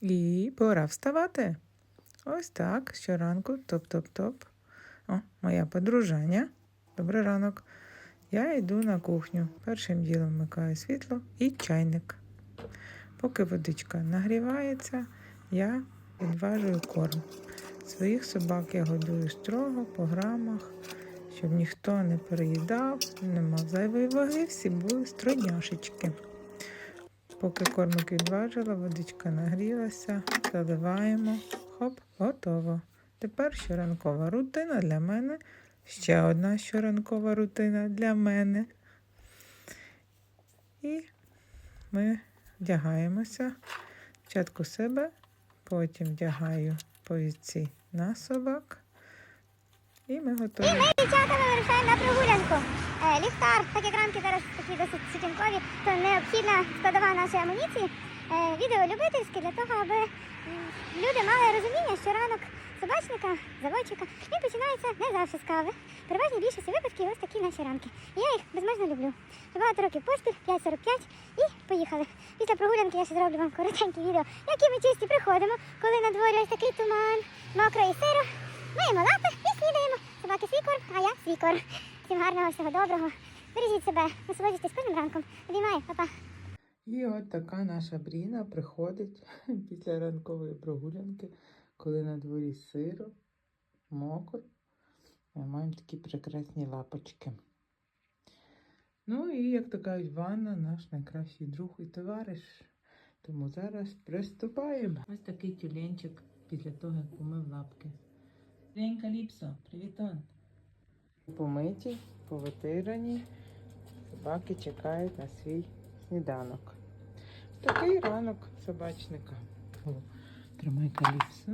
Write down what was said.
І пора вставати. Ось так, щоранку, топ-топ-топ. О, моя подружання. Добрий ранок. Я йду на кухню. Першим ділом вмикаю світло і чайник. Поки водичка нагрівається, я відважую корм. Своїх собак я годую строго по грамах, щоб ніхто не переїдав, не мав зайвої ваги, всі були стройняшечки. Поки кормик відважила, водичка нагрілася, заливаємо. Хоп, готово. Тепер щоранкова рутина для мене. Ще одна щоранкова рутина для мене. І ми вдягаємося. Спочатку себе, потім вдягаю повідці на собак. І ми готові. Дівчата, ми вирушаємо на прогулянку. Е, Ліхтар, так як ранки зараз такі досить сутінкові, то необхідна складова нашої амуніції. Е, Відео любительське для того, аби люди мали розуміння, що ранок собачника, заводчика, він починається не завжди з кави. Переважно більшості випадків ось такі наші ранки. І я їх безмежно люблю. Багато років поспіль, 5.45 і поїхали. Після прогулянки я ще зроблю вам коротеньке відео, які ми чисті приходимо, коли на дворі ось такий туман, мокро і сиро. Миємо лапи і снідаємо. Собаки свій корм, а я свій корм. Всім гарного, всього доброго. Бережіть себе, насолоджуйтесь кожним ранком. Обіймаю, па-па. І от така наша Бріна приходить після ранкової прогулянки, коли на дворі сиро, мокро. Ми маємо такі прекрасні лапочки. Ну і, як то кажуть, ванна наш найкращий друг і товариш. Тому зараз приступаємо. Ось такий тюленчик після того, як помив лапки. День Каліпсо, привітон. Помиті, повитирані. Собаки чекають на свій сніданок. Такий ранок собачника. Тримай каліпсо.